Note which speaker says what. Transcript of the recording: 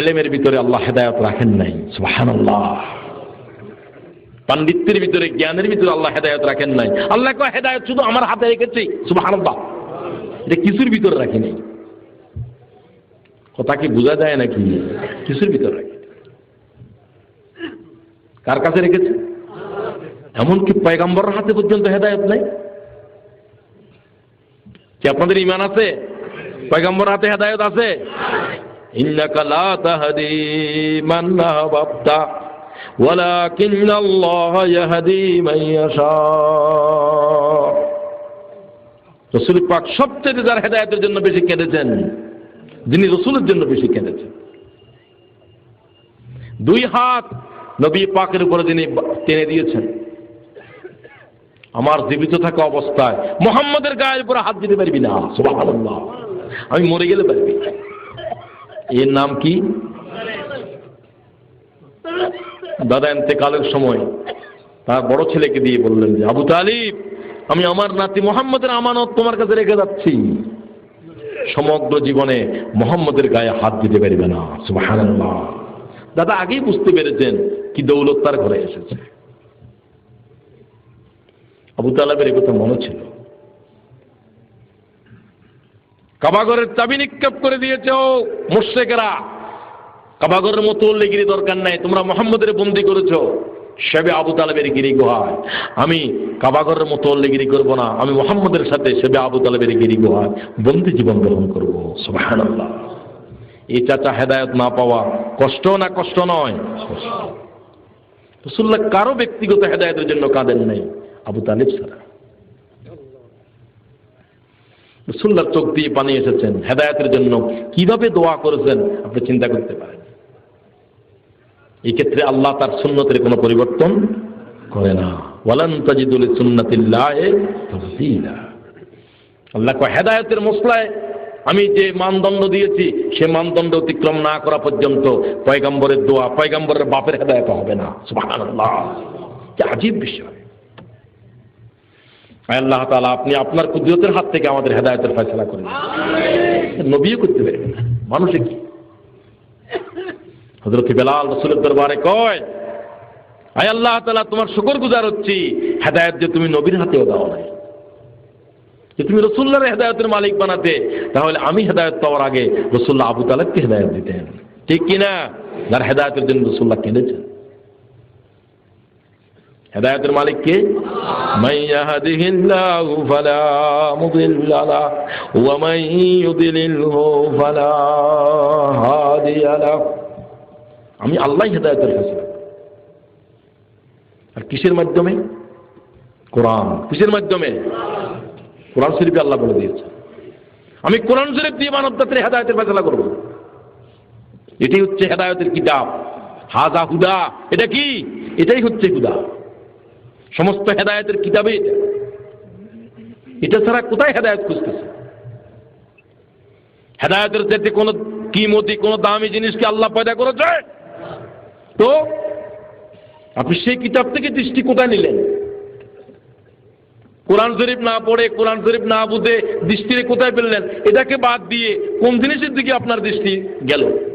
Speaker 1: এলেমের ভিতরে আল্লাহ হেদায়ত রাখেন নাই সুবাহান আল্লাহ পাণ্ডিত্যের ভিতরে, জ্ঞানের ভিতরে আল্লাহ হেদায়ত রাখেন নাই। আল্লাহ কয়, হেদায়ত শুধু আমার হাতে রেখেছি সুবাহান আল্লাহ এটা কিছুর ভিতরে রাখি নাই। কথা কি বোঝা যায় নাকি? কিছুর ভিতরে রাখি কার কাছে রেখেছে? এমনকি পয়গাম্বরের হাতে পর্যন্ত হেদায়ত নাই। কি আপনাদের ইমান আছে? পয়গাম্বর হাতে হেদায়ত আছে? লা তাহদি মান আহবাবতা ওয়ালাকিন আল্লাহ ইয়াহদি মান ইয়াশা রাসূল পাক সবচেয়ে যার হেদায়েতের জন্য বেশি কেঁদেছেন, যিনি রসুলের জন্য বেশি কেঁদেছেন। দুই হাত নবী পাকের উপরে যিনি টেনে দিয়েছেন। আমার জীবিত থাকা অবস্থায় মোহাম্মদের গায়ের উপরে হাত দিতে পারবি না আমি মরে গেলে পারবি। এর নাম কি? দাদা এতেকালের সময় তার বড় ছেলেকে দিয়ে বললেন যে, আবু তালিব, আমি আমার নাতি মোহাম্মদের আমানত তোমার কাছে রেখে যাচ্ছি। সমগ্র জীবনে মোহাম্মদের গায়ে হাত দিতে পারবে না। দাদা আগেই বুঝতে পেরেছেন কি দৌলত তার ঘরে এসেছে। আবু তালাবের কথা মনে ছিল। কাবাগরের চাবি নিক্ষেপ করে দিয়েছে, ও মোর্শেকেরা কাবাগরের মতো লেগিরি দরকার নাই, তোমরা মোহাম্মদের বন্দি করেছ। সেবে আবু তালেবের গিরি গুহায়। আমি কাবাগরের মতো লেগিরি করব না, আমি মোহাম্মদের সাথে সেবে আবু তালেবের গিরি গুহায় বন্দি জীবন গ্রহণ করব। সুবাহান এই চাচা হেদায়ত না পাওয়া কষ্ট না, কষ্ট নয়। রসুল্লাহ কারও ব্যক্তিগত হেদায়তের জন্য কাঁদেন নাই, আবু তালিব সারা রসুল্লার চোখ দিয়ে পানি এসেছেন হেদায়তের জন্য। কীভাবে দোয়া করেছেন? আপনি চিন্তা করতে পারেন। এই ক্ষেত্রে আল্লাহ তার সুন্নতের কোনো পরিবর্তন করে না। ওয়ালান আল্লাহ কয়, হেদায়তের মশলায় আমি যে মানদণ্ড দিয়েছি, সে মানদণ্ড অতিক্রম না করা পর্যন্ত পয়গাম্বরের দোয়া, পয়গাম্বরের বাপের হেদায়ত হবে না। কি আজীব বিষয়। আল্লাহ তালা আপনি আপনার কুদরতের হাত থেকে আমাদের হেদায়তের ফয়সলা করেন নবীও করতে পারবেন না মানুষে কি? হজরত বেলাল রসুলের দরবারে কয় আয় আল্লাহ তালা তোমার শুকর গুজার হচ্ছি। হেদায়ত যে তুমি নবীর হাতেও দাও নাই। যে তুমি রসুল্লার হেদায়তের মালিক বানাতে তাহলে আমি হেদায়ত পাওয়ার আগে রসুল্লাহ আবু তালাককে হেদায়ত দিতেন। ঠিক কিনা? যার হেদায়তের জন্য রসুল্লাহ কেঁদেছেন। হেদায়তের মালিক কে? আমি আল্লাহ হেদায়তের কাছে। আর কিসের মাধ্যমে? কোরআন। কিসের মাধ্যমে? কোরআন শরীফকে আল্লাহ বলে দিয়েছে। আমি কোরআন শরীফ দিয়ে মানব জাতির হেদায়তের ফেসলা করব। এটি হচ্ছে হেদায়তের কিতাব। হাজা হুদা। এটা কি? এটাই হচ্ছে হুদা। সমস্ত হেদায়তের কিতাবে এটা। এটা ছাড়া কোথায় হেদায়ত খুঁজতেছে? হেদায়তের চাইতে কোনো কিমতি কোনো দামি জিনিসকে আল্লাহ পয়দা করেছে? তো আপনি সেই কিতাব থেকে দৃষ্টি কোথায় নিলেন? কোরআন শরীফ না পড়ে, কোরআন শরীফ না বুঝে দৃষ্টিরে কোথায় ফেললেন এটাকে বাদ দিয়ে কোন জিনিসের দিকে আপনার দৃষ্টি গেল?